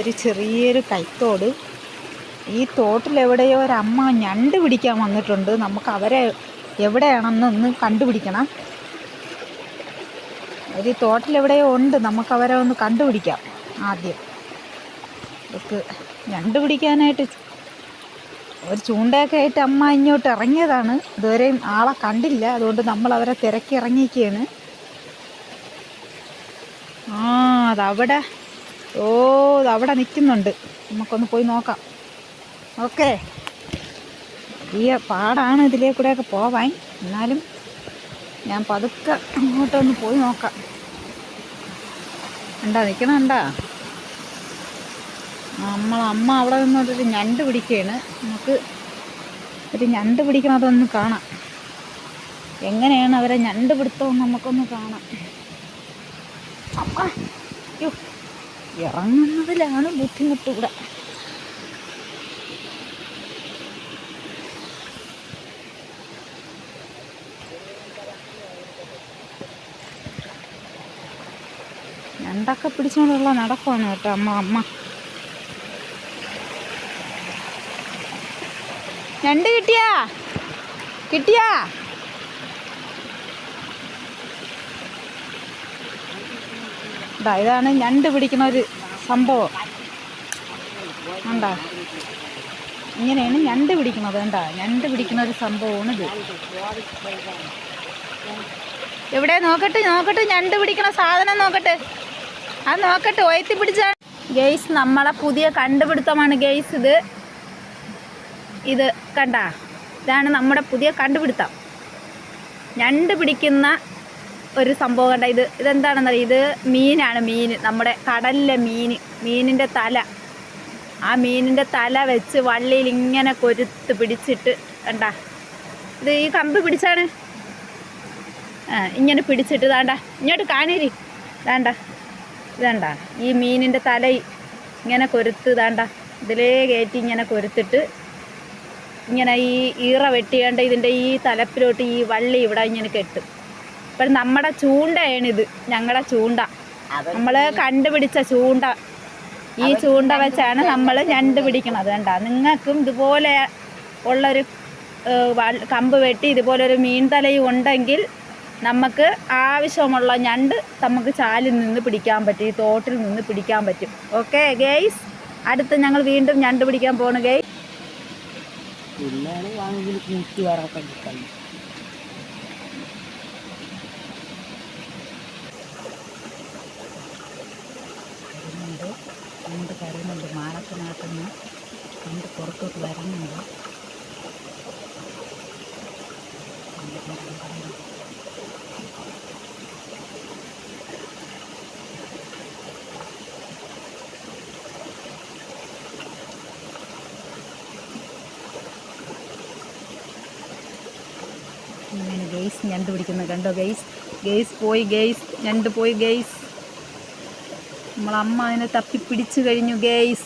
ഒരു ചെറിയൊരു കൈത്തോട്. ഈ തോട്ടിൽ എവിടെയോ ഒരമ്മ ഞണ്ട് പിടിക്കാൻ വന്നിട്ടുണ്ട്. നമുക്ക് അവരെ എവിടെയാണെന്നൊന്ന് കണ്ടുപിടിക്കണം. ഒരു തോട്ടിൽ എവിടെയോ ഉണ്ട്. നമുക്ക് അവരെ ഒന്ന് കണ്ടുപിടിക്കാം ആദ്യം. ഇവർക്ക് ഞണ്ട് പിടിക്കാനായിട്ട് ഒരു ചൂണ്ടയൊക്കെ ആയിട്ട് അമ്മ ഇങ്ങോട്ട് ഇറങ്ങിയതാണ്. ഇതുവരെയും ആളെ കണ്ടില്ല. അതുകൊണ്ട് നമ്മൾ അവരെ തിരക്കി ഇറങ്ങിയിരിക്കുകയാണ്. ആ അതവിടെ ഓ അവിടെ നിൽക്കുന്നുണ്ട് നമുക്കൊന്ന് പോയി നോക്കാം. ഓക്കെ. ഈ പാടാണ് ഇതിലേ കൂടെയൊക്കെ പോവാൻ. എന്നാലും ഞാൻ പതുക്കെ അങ്ങോട്ടൊന്ന് പോയി നോക്കാം. ഉണ്ടാ നമ്മൾ അമ്മ അവിടെ നിന്നൊരു ഞണ്ട് പിടിക്കുകയാണ്. നമുക്ക് ഒരു ഞണ്ട് പിടിക്കണതൊന്ന് കാണാം. എങ്ങനെയാണ് അവരെ ഞണ്ട് പിടുത്തവും നമുക്കൊന്ന് കാണാം. അമ്മ യ്യോ, ഇറങ്ങുന്നതിലാണ് ബുദ്ധിമുട്ട് ഇവിടെ ഞണ്ടൊക്കെ പിടിച്ചുകൊണ്ടുള്ള നടക്കുവാണ് കേട്ടോ അമ്മ അമ്മ. ഞണ്ട് കിട്ടിയാ? കിട്ടിയാ? ഇതാ ഇതാണ് ഞണ്ട് പിടിക്കുന്ന ഒരു സംഭവം. ഉണ്ടാ ഇങ്ങനെയാണ് ഞണ്ട് പിടിക്കുന്നത് എന്താ ഞണ്ട് പിടിക്കുന്ന ഒരു സംഭവമാണ് ഇത് എവിടെ? നോക്കട്ടെ നോക്കട്ടെ ഞണ്ട് പിടിക്കണ സാധനം നോക്കട്ടെ. അത് നോക്കട്ടെ ഉയർത്തി പിടിച്ചാണ്. ഗെയ്സ് നമ്മളെ പുതിയ കണ്ടുപിടുത്തമാണ് ഗെയ്സ് ഇത്. ഇത് കണ്ട ഇതാണ് നമ്മുടെ പുതിയ കണ്ടുപിടുത്തം. ഞണ്ട് പിടിക്കുന്ന ഒരു സംഭവം കണ്ട ഇത് ഇതെന്താണെന്നറിയാം ഇത് മീനാണ് മീൻ. നമ്മുടെ കടലിലെ മീൻ മീനിന്റെ തല. ആ മീനിന്റെ തല വെച്ച് വള്ളിയിൽ ഇങ്ങനെ കൊരുത്ത് പിടിച്ചിട്ട് കണ്ട. ഇത് ഈ കമ്പ് പിടിച്ചാണ്. ഇങ്ങനെ പിടിച്ചിട്ട് ഇതാണ്ട. ഇങ്ങോട്ട് കാണിരി ഇതാണ്ട. ഇതാണ്ട. ഈ മീനിന്റെ തല ഇങ്ങനെ കൊരുത്ത് ഇതാണ്ട. ഇതിലേ കയറ്റി ഇങ്ങനെ കൊരുത്തിട്ട് ഇങ്ങനെ ഈ ഈറ വെട്ടിയാണ്ട് ഇതിന്റെ ഈ തലപ്പിലോട്ട് ഈ വള്ളി ഇവിടെ ഇങ്ങനെ കെട്ടും. ഇപ്പം നമ്മുടെ ചൂണ്ടയാണിത് ഞങ്ങളുടെ ചൂണ്ട. നമ്മൾ കണ്ടുപിടിച്ച ചൂണ്ട. ഈ ചൂണ്ട വെച്ചാണ് നമ്മൾ ഞണ്ട് പിടിക്കണത് കണ്ട. നിങ്ങൾക്കും ഇതുപോലെ ഉള്ളൊരു കമ്പ് വെട്ടി ഇതുപോലൊരു മീൻ തലയും ഉണ്ടെങ്കിൽ നമുക്ക് ആവശ്യമുള്ള ഞണ്ട് നമുക്ക് ചാലിൽ നിന്ന് പിടിക്കാൻ പറ്റും ഈ തോട്ടിൽ നിന്ന് പിടിക്കാൻ പറ്റും. Okay guys? അടുത്ത് ഞങ്ങൾ വീണ്ടും ഞണ്ട് പിടിക്കാൻ പോണു ഗെയ്സ് വാങ്ങി കൂട്ടി വറക്കാൻ കിട്ടാൻ വരുന്നുണ്ട് രണ്ട് കരുന്നുണ്ട് മാനത്തിനകത്ത് നിന്ന് കൊണ്ട് പുറത്തോട്ട് വരുന്നുണ്ട്. ഗെയ്സ് ഞണ്ട് പിടിക്കുന്നത് കണ്ടോ ഗെയ്സ്? ഗെയ്സ് പോയി ഗെയ്സ്. ഞണ്ട് പോയി ഗെയ്സ്. നമ്മളമ്മ അതിനെ തപ്പിപ്പിടിച്ചു കഴിഞ്ഞു ഗെയ്സ്